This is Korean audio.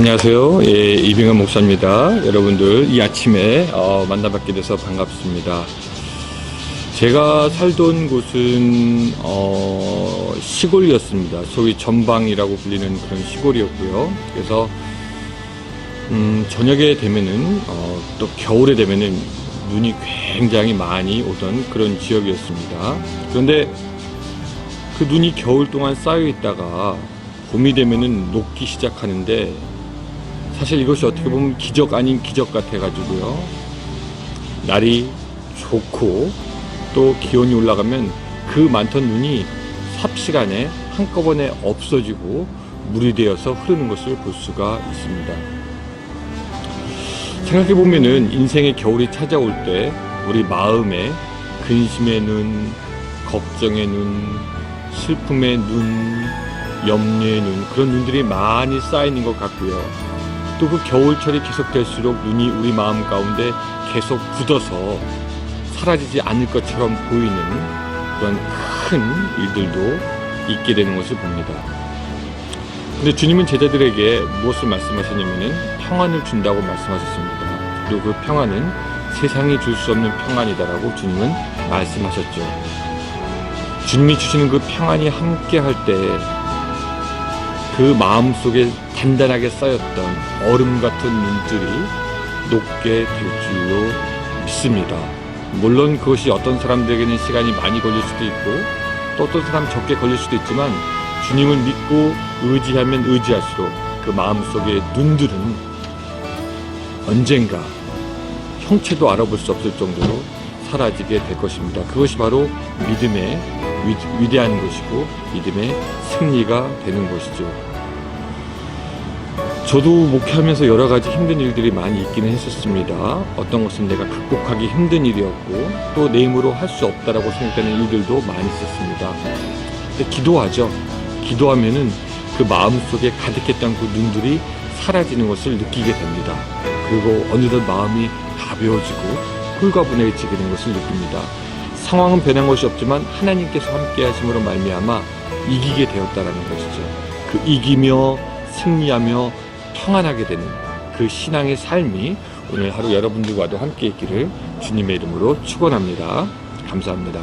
안녕하세요. 예, 이병헌 목사입니다. 여러분들 이 아침에 어, 만나뵙게 돼서 반갑습니다. 제가 살던 곳은 어, 시골이었습니다. 소위 전방이라고 불리는 그런 시골이었고요. 그래서 음, 저녁에 되면은 어, 또 겨울에 되면은 눈이 굉장히 많이 오던 그런 지역이었습니다. 그런데 그 눈이 겨울 동안 쌓여 있다가 봄이 되면은 녹기 시작하는데 사실 이것이 어떻게 보면 기적 아닌 기적 같아 가지고요. 날이 좋고 또 기온이 올라가면 그 많던 눈이 삽시간에 한꺼번에 없어지고 물이 되어서 흐르는 것을 볼 수가 있습니다. 생각해 보면은 인생의 겨울이 찾아올 때 우리 마음에 근심의 눈, 걱정의 눈, 슬픔의 눈, 염려의 눈 그런 눈들이 많이 쌓이는 것 같고요. 또 그 겨울철이 계속될수록 눈이 우리 마음 가운데 계속 굳어서 사라지지 않을 것처럼 보이는 그런 큰 일들도 있게 되는 것을 봅니다. 근데 주님은 제자들에게 무엇을 말씀하셨냐면은 평안을 준다고 말씀하셨습니다. 그리고 그 평안은 세상이 줄 수 없는 평안이다라고 주님은 말씀하셨죠. 주님이 주시는 그 평안이 함께 할때 그 마음 속에 단단하게 쌓였던 얼음 같은 눈들이 녹게 될 줄로 믿습니다. 물론 그것이 어떤 사람들에게는 시간이 많이 걸릴 수도 있고 또 어떤 사람 적게 걸릴 수도 있지만 주님을 믿고 의지하면 의지할수록 그 마음 속의 눈들은 언젠가 형체도 알아볼 수 없을 정도로 사라지게 될 것입니다. 그것이 바로 믿음의 위, 위대한 것이고 믿음의 승리가 되는 것이죠. 저도 목회하면서 여러 가지 힘든 일들이 많이 있기는 했었습니다. 어떤 것은 내가 극복하기 힘든 일이었고 또 내 힘으로 할 수 없다라고 생각되는 일들도 많이 있었습니다. 근데 기도하죠. 기도하면은 그 마음 속에 가득했던 그 눈들이 사라지는 것을 느끼게 됩니다. 그리고 어느덧 마음이 가벼워지고 홀가분해지게 되는 것을 느낍니다. 상황은 변한 것이 없지만 하나님께서 함께 하심으로 말미암아 이기게 되었다라는 것이죠. 그 이기며 승리하며 평안하게 되는 그 신앙의 삶이 오늘 하루 여러분들과도 함께 있기를 주님의 이름으로 축원합니다. 감사합니다.